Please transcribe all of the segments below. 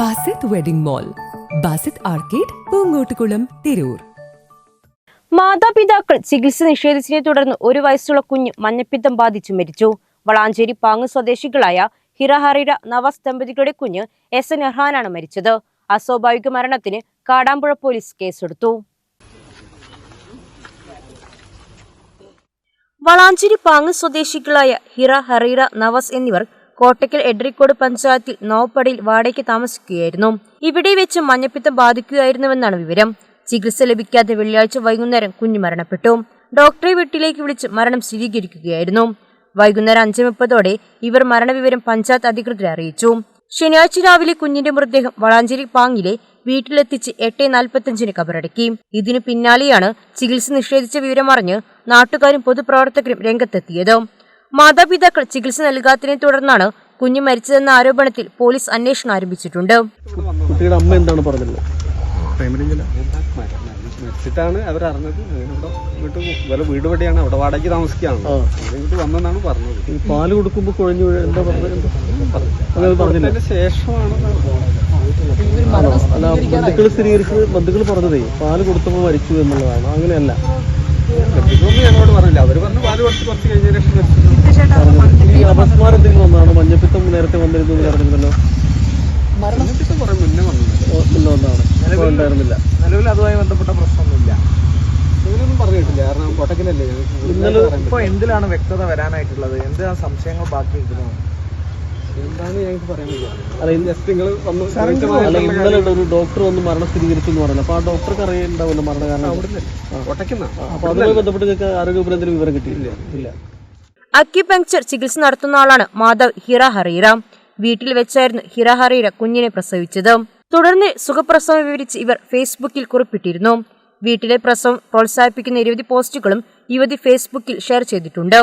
Basith wedding mall Basith arcade Poongottukulam Tirur. മാതാപിതാക്കൾ ചികിത്സ നിഷേധിച്ചതിനെ തുടർന്ന് ഒരു വയസ്സുള്ള കുഞ്ഞ് മഞ്ഞപ്പിത്തം ബാധിച്ചു മരിച്ചു. വളാഞ്ചേരി പാങ്ങ് സ്വദേശികളായ ഹിറഹറിഡ നവാസ് ദമ്പതികളുടെ കുഞ്ഞ് എസ് എൻ എർഹാനാണ് മരിച്ചത്. അസ്വാഭാവിക മരണത്തിന് കാടാമ്പുഴ പോലീസ് കേസെടുത്തു. വളാഞ്ചേരി പാങ്ങ് സ്വദേശികളായ ഹിറ ഹറീറ നവാസ് എന്നിവർ കോട്ടയ്ക്കൽ എഡ്രിക്കോട് പഞ്ചായത്തിൽ നോപ്പടിയിൽ വാടകയ്ക്ക് താമസിക്കുകയായിരുന്നു. ഇവിടെ വെച്ച് മഞ്ഞപ്പിത്തം ബാധിക്കുകയായിരുന്നുവെന്നാണ് വിവരം. ചികിത്സ ലഭിക്കാതെ വെള്ളിയാഴ്ച വൈകുന്നേരം കുഞ്ഞു മരണപ്പെട്ടു. ഡോക്ടറെ വീട്ടിലേക്ക് വിളിച്ച് മരണം സ്ഥിരീകരിക്കുകയായിരുന്നു. വൈകുന്നേരം അഞ്ച് മുപ്പതോടെ ഇവർ മരണവിവരം പഞ്ചായത്ത് അധികൃതരെ അറിയിച്ചു. ശനിയാഴ്ച രാവിലെ കുഞ്ഞിന്റെ മൃതദേഹം വളാഞ്ചേരി പാങ്ങിലെ വീട്ടിലെത്തിച്ച് എട്ട് നാൽപ്പത്തഞ്ചിന് കബറടക്കി. ഇതിനു പിന്നാലെയാണ് ചികിത്സ നിഷേധിച്ച വിവരമറിഞ്ഞ് നാട്ടുകാരും പൊതുപ്രവർത്തകരും രംഗത്തെത്തിയത്. മാതാപിതാക്കൾ ചികിത്സ നൽകാത്തതിനെ തുടർന്നാണ് കുഞ്ഞ് മരിച്ചതെന്ന ആരോപണത്തിൽ പോലീസ് അന്വേഷണം ആരംഭിച്ചിട്ടുണ്ട്. കുട്ടിയുടെ അമ്മ എന്താണ് പറഞ്ഞിട്ടുള്ളത് മരിച്ചിട്ടാണ് അവരറിഞ്ഞത്. ഇവിടെ വീട്ട് വേറെ വീട് പടിയാണ് അവിടെ വാടകയ്ക്ക് താമസിക്കുകയാണ്. ഇങ്ങോട്ട് വന്നെന്നാണ് പറഞ്ഞത്. പാൽ പാൽ കൊടുക്കുമ്പോൾ കുഴഞ്ഞു എന്താ പറഞ്ഞത്? ശേഷമാണ്? അല്ല ബന്ധുക്കൾ സ്ഥിരീകരിച്ചത് ബന്ധുക്കൾ പറഞ്ഞതേ പാൽ കൊടുത്തപ്പോൾ മരിച്ചു എന്നുള്ളതാണ്. അങ്ങനെയല്ല. ഞങ്ങളോട് പറഞ്ഞില്ല. അവർ പറഞ്ഞു പാൽ കൊടുത്ത് കുറച്ച് കഴിഞ്ഞ ശേഷം മരിച്ചു. പറഞ്ഞത്. ഈ അപസ്മാരത്തിൽ എന്തെങ്കിലും ഒന്നാണ്? മഞ്ഞപ്പിത്തം നേരത്തെ വന്നിരുന്നു എന്ന് പറഞ്ഞിരുന്നല്ലോ. കുറെ മുന്നേ ഒന്നാണ് ഉണ്ടായിരുന്നില്ല. നിലവിൽ അതുമായി ബന്ധപ്പെട്ട പ്രശ്നമൊന്നുമില്ല. പറഞ്ഞിട്ടില്ല. കാരണം കോട്ടക്കലല്ലേ ഞങ്ങൾക്ക് ഇന്നലെ ഇപ്പൊ എന്തിലാണ് വ്യക്തത വരാനായിട്ടുള്ളത്? സംശയങ്ങൾ ബാക്കി നിൽക്കുന്നത്. എന്താണ് ഞങ്ങൾക്ക് പറയാൻ കഴിയുക അല്ല ഇന്ന് ജസ്റ്റ് നിങ്ങൾ വന്നു അല്ല ഇന്നലെ ഒരു ഡോക്ടർ വന്ന് മരണം സ്ഥിരീകരിച്ചു എന്ന് പറഞ്ഞു അപ്പൊ ആ ഡോക്ടർക്ക് കാരണം. മരണകാരണം കോട്ടക്കുന്ന അപ്പൊ അതുമായി ബന്ധപ്പെട്ട് നിങ്ങൾക്ക് ആരോഗ്യപരം എന്തെങ്കിലും വിവരം കിട്ടിയില്ല. ഇല്ല. അക്യുപങ്ക്ചർ ചികിത്സ നടത്തുന്ന ആളാണ് മാധവ് ഹിറ ഹറീറ വീട്ടിൽ വെച്ചായിരുന്നു ഹിറ ഹറീറ കുഞ്ഞിനെ പ്രസവിച്ചത്. തുടർന്ന് സുഖപ്രസവം വിവരിച്ച് ഇവർ ഫേസ്ബുക്കിൽ കുറിപ്പിട്ടിരുന്നു. വീട്ടിലെ പ്രസവം പ്രോത്സാഹിപ്പിക്കുന്ന നിരവധി പോസ്റ്റുകളും യുവതി ഫേസ്ബുക്കിൽ ഷെയർ ചെയ്തിട്ടുണ്ട്.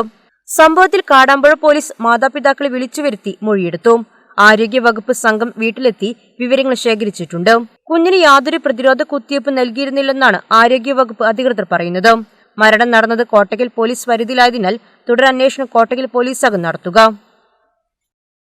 സംഭവത്തിൽ കാടാമ്പുഴ പോലീസ് മാതാപിതാക്കളെ വിളിച്ചു വരുത്തി മൊഴിയെടുത്തു. ആരോഗ്യ വകുപ്പ് സംഘം വീട്ടിലെത്തി വിവരങ്ങൾ ശേഖരിച്ചിട്ടുണ്ട്. കുഞ്ഞിന് യാതൊരു പ്രതിരോധ കുത്തിവയ്പ് നൽകിയിരുന്നില്ലെന്നാണ് ആരോഗ്യവകുപ്പ് അധികൃതർ പറയുന്നത്. മരണം നടന്നത് കോട്ടയ്ക്കൽ പോലീസ് പരിധിയിലായതിനാൽ തുടരന്വേഷണം പോലീസ് പോലീസാകും നടത്തുക.